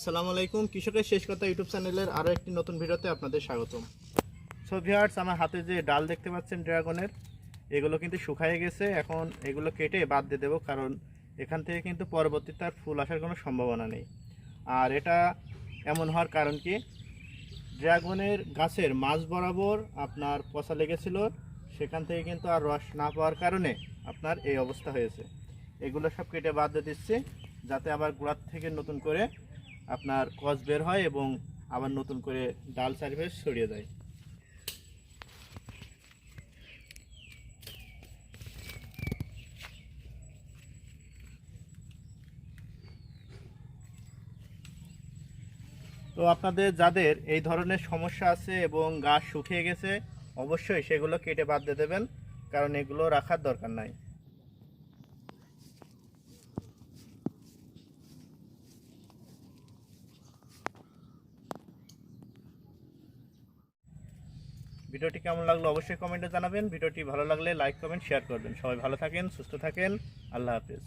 আসসালামু আলাইকুম কৃষকের শেষ কথা ইউটিউব চ্যানেলের আরও একটি নতুন ভিডিওতে আপনাদের স্বাগতম। সো ভিউয়ার্স আমার হাতে যে ডাল দেখতে পাচ্ছেন ড্রাগনের, এগুলো কিন্তু শুকায় গেছে। এখন এগুলো কেটে বাদ দিয়ে দেবো, কারণ এখান থেকে কিন্তু পরবর্তীতে আর ফুল আসার কোনো সম্ভাবনা নেই। আর এটা এমন হওয়ার কারণ কি? ড্রাগনের গাছের মাঝ বরাবর আপনার পচা লেগেছিল, সেখান থেকে কিন্তু আর রস না পাওয়ার কারণে আপনার এই অবস্থা হয়েছে। এগুলো সব কেটে বাদ দিয়ে দিচ্ছি, যাতে আবার গোড়ার থেকে নতুন করে আপনার কস বের হয় এবং আবার নতুন করে ডাল সার্ভিস ছড়িয়ে দেয়। তো আপনাদের যাদের এই ধরনের সমস্যা আছে এবং গাছ শুকিয়ে গেছে, অবশ্যই সেগুলো কেটে বাদ দিয়ে দেবেন, কারণ এগুলো রাখার দরকার নাই। ভিডিওটি কেমন লাগল অবশ্যই কমেন্টে জানাবেন। ভিডিওটি ভালো লাগলে লাইক, কমেন্ট, শেয়ার করবেন। সবাই ভালো থাকেন, সুস্থ থাকেন। আল্লাহ হাফিজ।